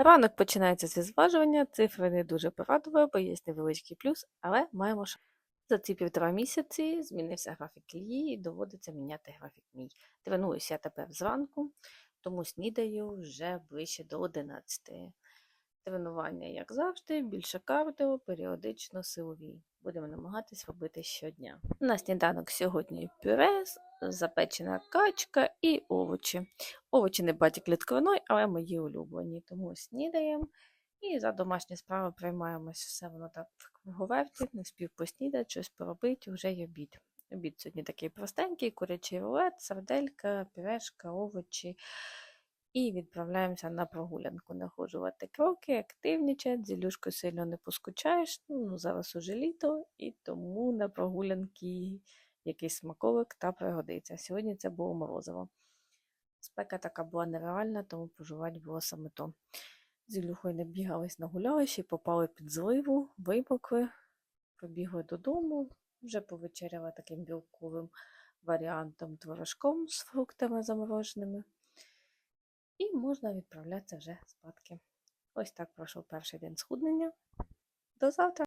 Ранок починається зі зважування, цифри не дуже порадували, бо є невеличкий плюс, але маємо шанс. За ці півтора місяці змінився графік Іллі і доводиться міняти графік мій. Тренуюся я тепер зранку, тому снідаю вже ближче до 11. Тренування, як завжди, більше кардіо, періодично силові. Будемо намагатись робити щодня. На сніданок сьогодні пюре, запечена качка і овочі. Овочі не баті клітковиною, але мої улюблені, тому снідаємо. І за домашні справи приймаємось все воно так в круговерті, не спів поснідати, щось поробити, вже й обід. Обід сьогодні такий простенький, курячий рулет, сарделька, пюрешка, овочі. І відправляємося на прогулянку, нахожувати кроки, активнічать, з Ілюшкою сильно не поскучаєш. Ну, зараз уже літо, і тому на прогулянки якийсь смаковик та пригодиться. Сьогодні це було морозиво. Спека така була нереальна, тому поживати було саме то. З Ілюхою не бігались, нагуляли, ще й попали під зливу, випекли, побігли додому, вже повечеряла таким білковим варіантом творожком з фруктами замороженими. І можна відправлятися вже спадки. Ось так пройшов перший день схуднення. До завтра!